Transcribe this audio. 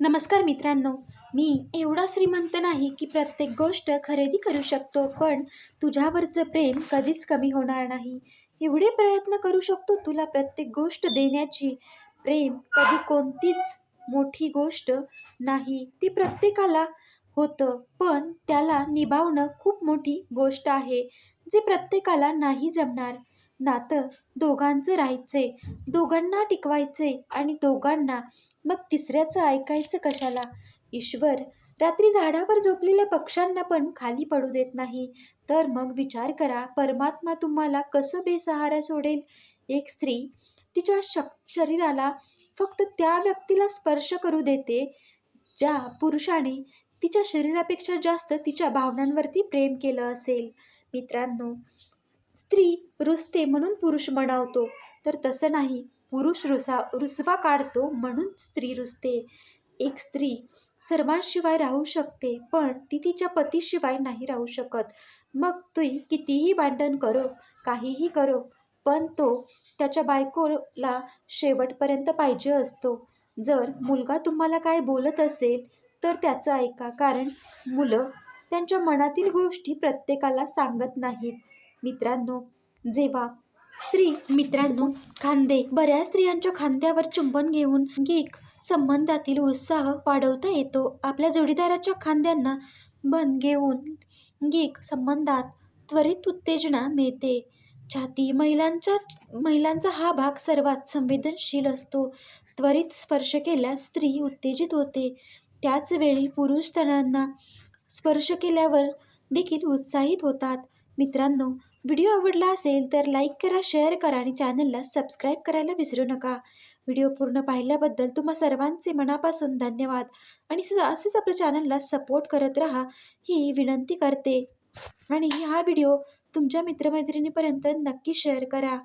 नमस्कार मित्रांनो. मी एवढा श्रीमंत नाही की प्रत्येक गोष्ट खरेदी करू शकतो पण तुझ्यावरचं प्रेम कधीच कमी होणार नाही. एवढे प्रयत्न करू शकतो तुला प्रत्येक गोष्ट देण्याची. प्रेम कधी कोणतीच मोठी गोष्ट नाही ती प्रत्येकाला होतं पण त्याला निभावणं खूप मोठी गोष्ट आहे जे प्रत्येकाला नाही जमणार. नातं दोघांचं राहायचे दोघांना टिकवायचे आणि दोघांना मग तिसऱ्याचं ऐकायचं कशाला? ईश्वर रात्री झाडावर झोपलेल्या पक्ष्यांना पण खाली पडू देत नाही. तर मग विचार करा परमात्मा तुम्हाला कसं बेसहारा सोडेल? एक स्त्री तिच्या शक शरीराला फक्त त्या व्यक्तीला स्पर्श करू देते ज्या पुरुषाने तिच्या शरीरापेक्षा जास्त तिच्या भावनांवरती प्रेम केलं असेल. मित्रांनो स्त्री रुसते म्हणून पुरुष म्हणावतो. तर तसं नाही. पुरुष रुसा रुसवा काढतो म्हणून स्त्री रुसते. एक स्त्री सर्वांशिवाय राहू शकते पण ती तिच्या पतीशिवाय नाही राहू शकत. मग ती कितीही भांडण करो काहीही करो पण तो त्याच्या बायकोला शेवटपर्यंत पाहिजे असतो. जर मुलगा तुम्हाला काय बोलत असेल तर त्याचं ऐका कारण मुलं त्यांच्या मनातील गोष्टी प्रत्येकाला सांगत नाहीत. मित्रांनो जेव्हा स्त्री मित्रांनो खांदे बऱ्याच स्त्रियांच्या खांद्यावर चुंबन घेऊन गीक संबंधातील उत्साह वाढवता येतो. आपल्या जोडीदाराच्या खांद्यांना बन घेऊन गीक संबंधात त्वरित उत्तेजना मिळते. छाती महिलांच्या महिलांचा हा भाग सर्वात संवेदनशील असतो. त्वरित स्पर्श केल्यास स्त्री उत्तेजित होते. त्याचवेळी पुरुष तणांना स्पर्श केल्यावर देखील उत्साहित होतात. मित्रांनो व्हिडिओ आवडला असेल तर लाईक करा शेअर करा आणि चॅनलला सबस्क्राईब करायला विसरू नका. व्हिडिओ पूर्ण पाहिल्याबद्दल तुम्हा सर्वांचे मनापासून धन्यवाद. आणि असेच आपल्या चॅनलला सपोर्ट करत राहा ही विनंती करते. आणि हा व्हिडिओ तुमच्या मित्रमैत्रिणीपर्यंत नक्की शेअर करा.